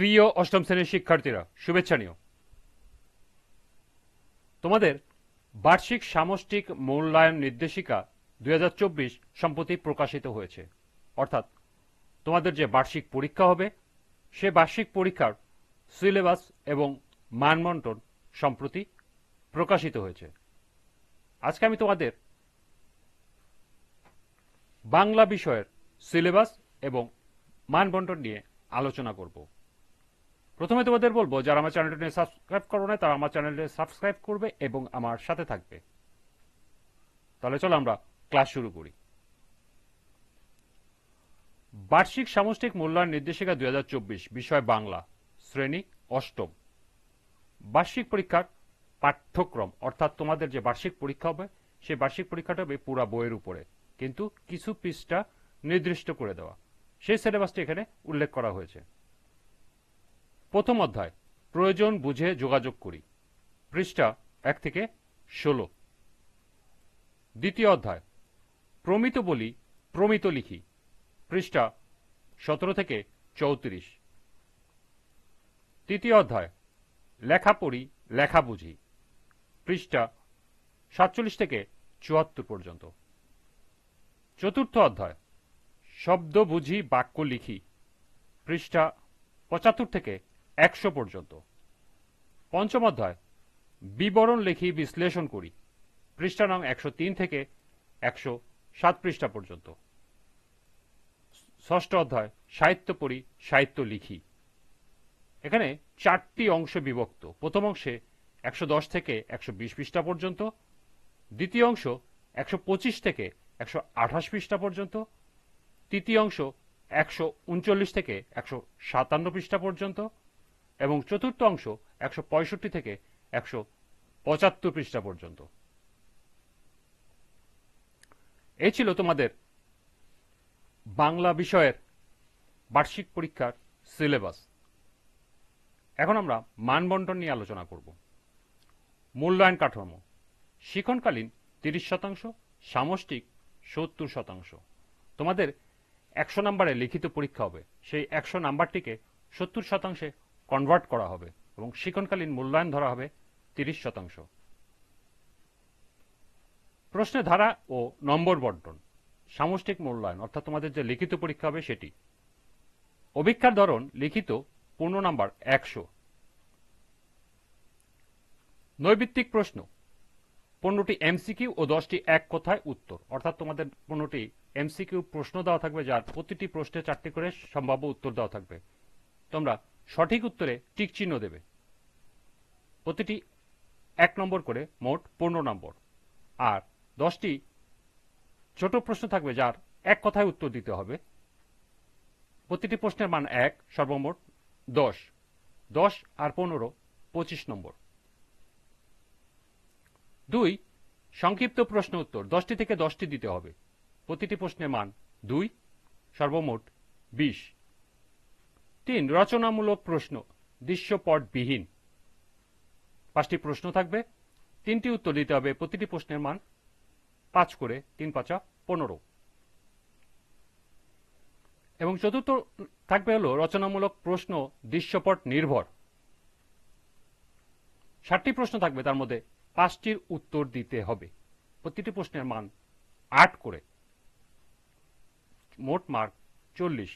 প্রিয় অষ্টম শ্রেণির শিক্ষার্থীরা, শুভেচ্ছা নিও। তোমাদের বার্ষিক সামষ্টিক মূল্যায়ন নির্দেশিকা দুই সম্প্রতি প্রকাশিত হয়েছে। অর্থাৎ তোমাদের যে বার্ষিক পরীক্ষা হবে, সে বার্ষিক পরীক্ষার সিলেবাস এবং মানবন্টন সম্প্রতি প্রকাশিত হয়েছে। আজকে আমি তোমাদের বাংলা বিষয়ের সিলেবাস এবং মানবন্টন নিয়ে আলোচনা করব। প্রথমে তোমাদের বলব, যারা আমার চ্যানেলটি সাবস্ক্রাইব করো না তারা আমার চ্যানেলটি সাবস্ক্রাইব করবে এবং আমার সাথে থাকবে। তাহলে চলো আমরা ক্লাস শুরু করি। বার্ষিক সামষ্টিক মূল্যায়ন নির্দেশিকা দুই বিষয় বাংলা, শ্রেণি অষ্টম। বার্ষিক পরীক্ষার পাঠ্যক্রম, অর্থাৎ তোমাদের যে বার্ষিক পরীক্ষা হবে, সেই বার্ষিক পরীক্ষাটা হবে পুরা বইয়ের উপরে। কিন্তু কিছু পৃষ্ঠা নির্দিষ্ট করে দেওয়া। সেই সিলেবাসটি এখানে উল্লেখ করা হয়েছে। প্রথম অধ্যায়, প্রয়োজন বুঝে যোগাযোগ করি। পৃষ্ঠা এক থেকে ষোলো। দ্বিতীয় অধ্যায়, প্রমিত বলি, প্রমিত লিখি। পৃষ্ঠা সতেরো থেকে চৌত্রিশ। তৃতীয় অধ্যায়, লেখা পড়ি, লেখা বুঝি। পৃষ্ঠা সাতচল্লিশ থেকে চুয়াত্তর পর্যন্ত। চতুর্থ অধ্যায়, শব্দ বুঝি, বাক্য লিখি। পৃষ্ঠা পঁচাত্তর থেকে একশো পর্যন্ত। পঞ্চম অধ্যায়। বিবরণ লিখি, বিশ্লেষণ করি। পৃষ্ঠা নং একশো তিন থেকে একশো সাত পৃষ্ঠা পর্যন্ত। ষষ্ঠ অধ্যায়। সাহিত্য পড়ি, সাহিত্য লিখি। এখানে চারটি অংশ বিভক্ত। প্রথম অংশে একশো দশ থেকে একশো বিশ পৃষ্ঠা পর্যন্ত। দ্বিতীয় অংশ একশো পঁচিশ থেকে একশো আঠাশ পৃষ্ঠা পর্যন্ত। তৃতীয় অংশ একশো উনচল্লিশ থেকে একশো সাতান্ন পৃষ্ঠা পর্যন্ত। এবং চতুর্থ অংশ একশো পঁয়ষট্টি থেকে একশো পঁচাত্তর পৃষ্ঠা পর্যন্ত। এই ছিল তোমাদের বাংলা বিষয়ের বার্ষিক পরীক্ষার সিলেবাস। এখন আমরা মানবন্টন নিয়ে আলোচনা করব। মূল্যায়ন কাঠামো। শিক্ষণকালীন তিরিশ শতাংশ, সামষ্টিক সত্তর শতাংশ। তোমাদের একশো নাম্বারে লিখিত পরীক্ষা হবে। সেই একশো নাম্বারটিকে সত্তর শতাংশে কনভার্ট করা হবে এবং শিক্ষণকালীন মূল্যায়ন ধরা হবে তিরিশ শতাংশ। প্রশ্নের ধারা ও নম্বর বন্টন, সামষ্টিক মূল্যায়ন, অর্থাৎ তোমাদের যে লিখিত পরীক্ষা হবে সেটি। অভিক্ষার ধরন লিখিত পূর্ণ নাম্বার একশো। নৈবিত্তিক প্রশ্ন পনেরোটি এমসিকিউ ও দশটি এক কথায় উত্তর, অর্থাৎ তোমাদের পনেরোটি এমসিকিউ প্রশ্ন দেওয়া থাকবে, যার প্রতিটি প্রশ্নে চারটি করে সম্ভাব্য উত্তর দেওয়া থাকবে। তোমরা সঠিক উত্তরে টিক চিহ্ন দেবে। প্রতিটি এক নম্বর করে মোট পনেরো নম্বর। আর দশটি ছোট প্রশ্ন থাকবে যার এক কথায় উত্তর দিতে হবে। প্রতিটি প্রশ্নের মান এক, সর্বমোট দশ। দশ আর পনেরো, পঁচিশ নম্বর। দুই, সংক্ষিপ্ত প্রশ্ন উত্তর। দশটি থেকে দশটি দিতে হবে। প্রতিটি প্রশ্নের মান দুই, সর্বমোট বিশ। তিন, রচনামূলক প্রশ্ন, দৃশ্যপটবিহীন। পাঁচটি প্রশ্ন থাকবে, তিনটি উত্তর দিতে হবে, প্রতিটি প্রশ্নের মান পাঁচ করে, তিন পাঁচা পনেরো। এবং চতুর্থ থাকবে হলো রচনামূলক প্রশ্ন দৃশ্যপট নির্ভর ষাটটি প্রশ্ন থাকবে তার মধ্যে পাঁচটির উত্তর দিতে হবে। প্রতিটি প্রশ্নের মান আট করে, মোট মার্ক চল্লিশ।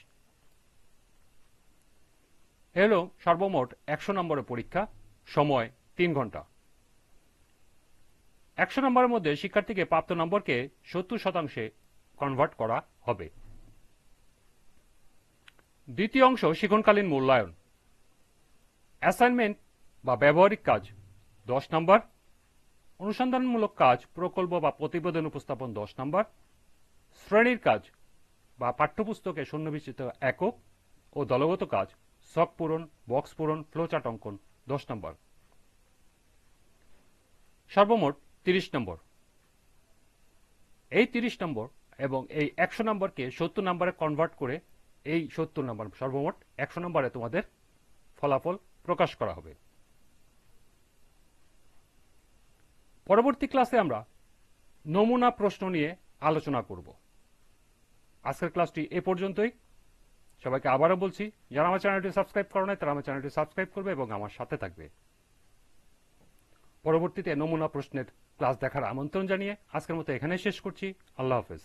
এলো সর্বমোট একশো নম্বরের পরীক্ষা, সময় তিন ঘণ্টা। একশো নম্বরের মধ্যে শিক্ষার্থীকে প্রাপ্ত নম্বরকে সত্তর শতাংশে কনভার্ট করা হবে। দ্বিতীয় অংশ শিক্ষণকালীন মূল্যায়ন। অ্যাসাইনমেন্ট বা ব্যবহারিক কাজ, দশ নম্বর। অনুসন্ধানমূলক কাজ, প্রকল্প বা প্রতিবেদন উপস্থাপন, দশ নম্বর। শ্রেণির কাজ বা পাঠ্যপুস্তকে সন্নিবেশিত একক ও দলগত কাজ শখ পূরণ, বক্স পূরণ ফ্লোচার্ট অঙ্কন, দশ নম্বর। সর্বমোট তিরিশ নম্বর। এই তিরিশ নম্বর এবং এই একশো নম্বরকে সত্তর নম্বরে কনভার্ট করে এই সত্তর নম্বর, সর্বমোট একশো নম্বরে তোমাদের ফলাফল প্রকাশ করা হবে। পরবর্তী ক্লাসে আমরা নমুনা প্রশ্ন নিয়ে আলোচনা করব। আজকের ক্লাসটি এ পর্যন্তই। সবাইকে আবারও বলছি, যারা আমার চ্যানেলটি সাবস্ক্রাইব করো নাই, তারা আমার চ্যানেলটি সাবস্ক্রাইব করবে এবং আমার সাথে থাকবে। পরবর্তীতে নমুনা প্রশ্নের ক্লাস দেখার আমন্ত্রণ জানিয়ে আজকের মতো এখানে শেষ করছি। আল্লাহ হাফেজ।